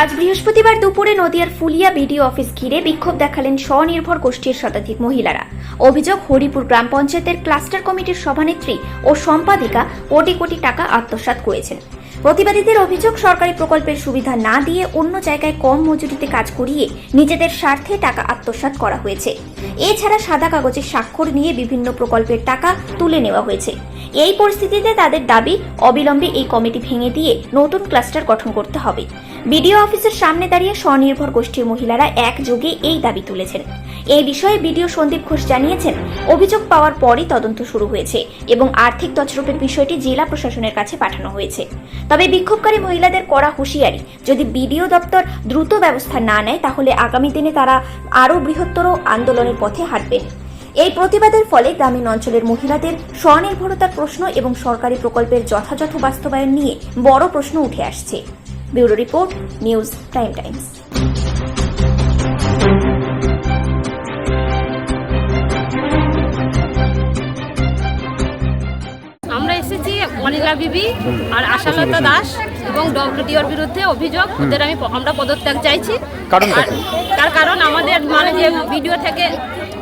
আজ বৃহস্পতিবার দুপুরে নদিয়ার ফুলিয়া বিডিও অফিস ঘিরে বিক্ষোভ দেখালেন স্বনির্ভর গোষ্ঠীর শতাধিক মহিলারা। অভিযোগ, হরিপুর গ্রাম পঞ্চায়েতের ক্লাস্টার কমিটির সভানেত্রী ও সম্পাদিকা কোটি কোটি টাকা আত্মসাৎ করেছেন। প্রতিবাদীদের অভিযোগ, সরকারি প্রকল্পের সুবিধা না দিয়ে অন্য জায়গায় কম মজুরিতে কাজ করিয়ে নিজেদের স্বার্থে টাকা আত্মসাৎ করা হয়েছে। এছাড়া সাদা কাগজে স্বাক্ষর নিয়ে বিভিন্ন প্রকল্পের টাকা তুলে নেওয়া হয়েছে। এই পরিস্থিতিতে তাদের দাবি অবিলম্বে এই কমিটি ভেঙে দিয়ে নতুন ক্লাস্টার গঠন করতে হবে। বিডিও অফিসের সামনে দাঁড়িয়ে স্বনির্ভর গোষ্ঠীর মহিলারা একযোগে এই দাবি তুলেছেন। এই বিষয়ে বিডিও সন্দীপ ঘোষ জানিয়েছেন, অভিযোগ পাওয়ার পরই তদন্ত শুরু হয়েছে এবং আর্থিক তছরূপের বিষয়টি জেলা প্রশাসনের কাছে পাঠানো হয়েছে। তবে বিক্ষোভকারী মহিলাদের করা হুঁশিয়ারি, যদি বিডিও দপ্তর দ্রুত ব্যবস্থা না নেয়, তাহলে আগামী দিনে তারা আরও বৃহত্তর আন্দোলনের পথে হাঁটবেন। এই প্রতিবাদের ফলে গ্রামীণ অঞ্চলের মহিলাদের স্বনির্ভরতার প্রশ্ন এবং সরকারি প্রকল্পের যথাযথ বাস্তবায়ন নিয়ে বড় প্রশ্ন উঠে আসছে। Bureau report News Prime Times. আমরা এসেছি অনিলা বিবি আর আশালতা দাস এবং ডব্লিউডিওর বিরুদ্ধে অভিযোগ ওদের আমি আমরা পদত্যাগ চাইছি। তার কারণ আমাদের মানে যে ভিডিও থেকে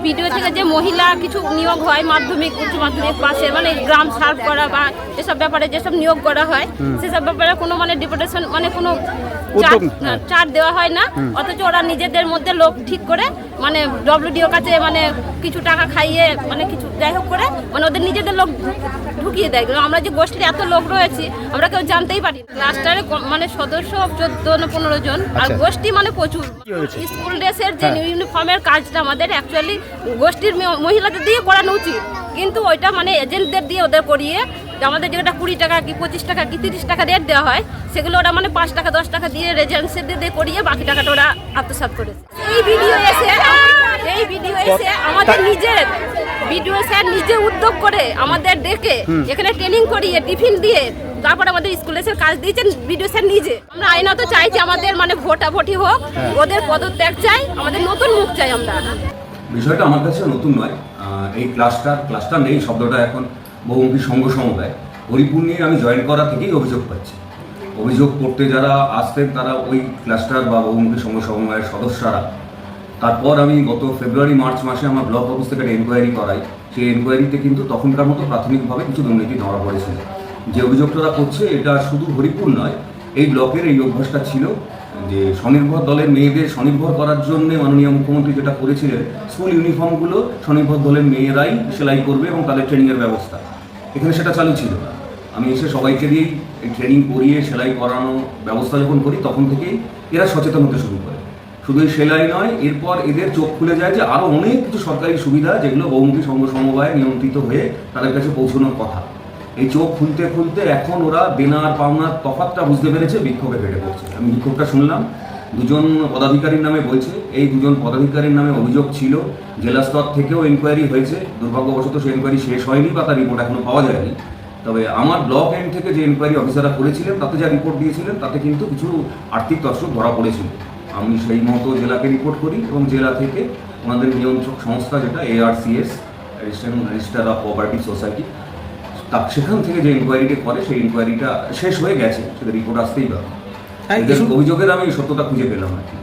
ভিডিও থেকে যে মহিলা কিছু নিয়োগ হয় মাধ্যমিক উচ্চ মাধ্যমিক পাশে মানে গ্রাম সার্ভ করা বা এসব ব্যাপারে যেসব নিয়োগ করা হয় সেসব ব্যাপারে কোনো মানে ডিপুটেশন মানে কোনো উদ্যোগ চার্ট- হ্যাঁ। দেওয়া হয় না অথচ ওরা নিজেদের মধ্যে লোক ঠিক করে মানে ডব্লিউডিও কাছে মানে কিছু টাকা খাইয়ে মানে কিছু যাই হোক করে মানে ওদের নিজেদের লোক ঢুকিয়ে দেয়। আমরা যে গোষ্ঠীর এত লোক রয়েছি আমরা কেউ জানতেই পারি ক্লাস্টারে মানে সদস্য চোদ্দ না পনেরো জন আর আচ্ছা। গোষ্ঠী মানে প্রচুর। স্কুল ড্রেসের যে হ্যাঁ। ইউনিফর্মের কাজটা আমাদের অ্যাকচুয়ালি গোষ্ঠীর মহিলাদের দিয়ে করানো উচিত। কিন্তু ওইটা মানে এজেন্টদের দিয়ে ওদের করিয়ে আমাদের যেটা কুড়ি টাকা কি পঁচিশ টাকা কি তিরিশ টাকা রেট দেওয়া হয় সেগুলো ওরা মানে পাঁচ টাকা দশ টাকা দিয়ে রেজেন্সি দিয়ে করিয়ে বাকি টাকাটা ওরা আত্মসাৎ করেছে। এই ভিডিও এসে এই ভিডিও এসে আমাদের নিজের ভিডিও স্যার নিজে উদ্যোগ করে আমাদের ডেকে এখানে ট্রেনিং করিয়ে টিফিন দিয়ে তারপর আমাদের স্কুলে স্যার কাজ দিয়েছেন ভিডিও স্যার নিজে। আমরা আইনত চাইছি আমাদের মানে ভোটাভুটি হোক ওদের পদত্যাগ চাই আমাদের নতুন মুখ চাই আমরা। বিষয়টা আমার কাছে নতুন নয়। এই ক্লাস্টার ক্লাসটার নেই, শব্দটা এখন বহুমুখী সংঘ সমবায়। হরিপুর নিয়ে আমি জয়েন করা থেকেই অভিযোগ পাচ্ছি। অভিযোগ করতে যারা আসতেন, তারা ওই ক্লাস্টার বা বহুমুখী সংঘ সমবায়ের সদস্যরা। তারপর আমি গত ফেব্রুয়ারি মার্চ মাসে আমার ব্লক অফিস থেকে একটা এনকোয়ারি করাই। সেই এনকোয়ারিতে কিন্তু তখনকার মতো প্রাথমিকভাবে কিছু দুর্নীতি ধরা পড়েছিল। যে অভিযোগটা করছে, এটা শুধু হরিপুর নয়, এই ব্লকের এই অভ্যাসটা ছিল। যে স্বনির্ভর দলের মেয়েদের স্বনির্ভর করার জন্য মাননীয় মুখ্যমন্ত্রী যেটা করেছিলেন, স্কুল ইউনিফর্মগুলো স্বনির্ভর দলের মেয়েরাই সেলাই করবে এবং তাদের ট্রেনিংয়ের ব্যবস্থা। এখানে সেটা চালু ছিল আমি এসে সবাইকে দিয়েই এই ট্রেনিং করিয়ে, সেলাই করানো ব্যবস্থা যখন করি, তখন থেকেই এরা সচেতন হতে শুরু করে। শুধু সেলাই নয়, এরপর এদের চোখ খুলে যায় যে আরও অনেক কিছু সরকারি সুবিধা যেগুলো বহুমুখী সংঘ সমবায় নিয়ন্ত্রিত হয়ে তাদের কাছে পৌঁছানোর কথা। এই চোখ খুলতে খুলতে এখন ওরা দেনার পাওনার তফাতটা বুঝতে পেরেছে, বিক্ষোভে ফেটে পড়ছে। আমি বিক্ষোভটা শুনলাম। দুজন পদাধিকারীর নামে বলছে, এই দুজন পদাধিকারীর নামে অভিযোগ ছিল জেলা স্তর থেকেও এনকোয়ারি হয়েছে। দুর্ভাগ্যবশত সেই এনকোয়ারি শেষ হয়নি বা তার রিপোর্ট এখনও পাওয়া যায়নি। তবে আমার ব্লক এন্ড থেকে যে এনকোয়ারি অফিসাররা করেছিলেন, তাতে যা রিপোর্ট দিয়েছিলেন, তাতে কিন্তু কিছু আর্থিক তৎসব ধরা পড়েছিল। আমি সেই মতো জেলাকে রিপোর্ট করি এবং জেলা থেকে ওনাদের নিয়ন্ত্রক সংস্থা, যেটা ARCS registrar of cooperative society তা সেখান থেকে যে ইনকোয়ারিটি করে সেই ইনকোয়ারিটা শেষ হয়ে গেছে। সেটা রিপোর্ট আসতেই পারে। অভিযোগের আমি সত্যতা খুঁজে পেলাম আর কি।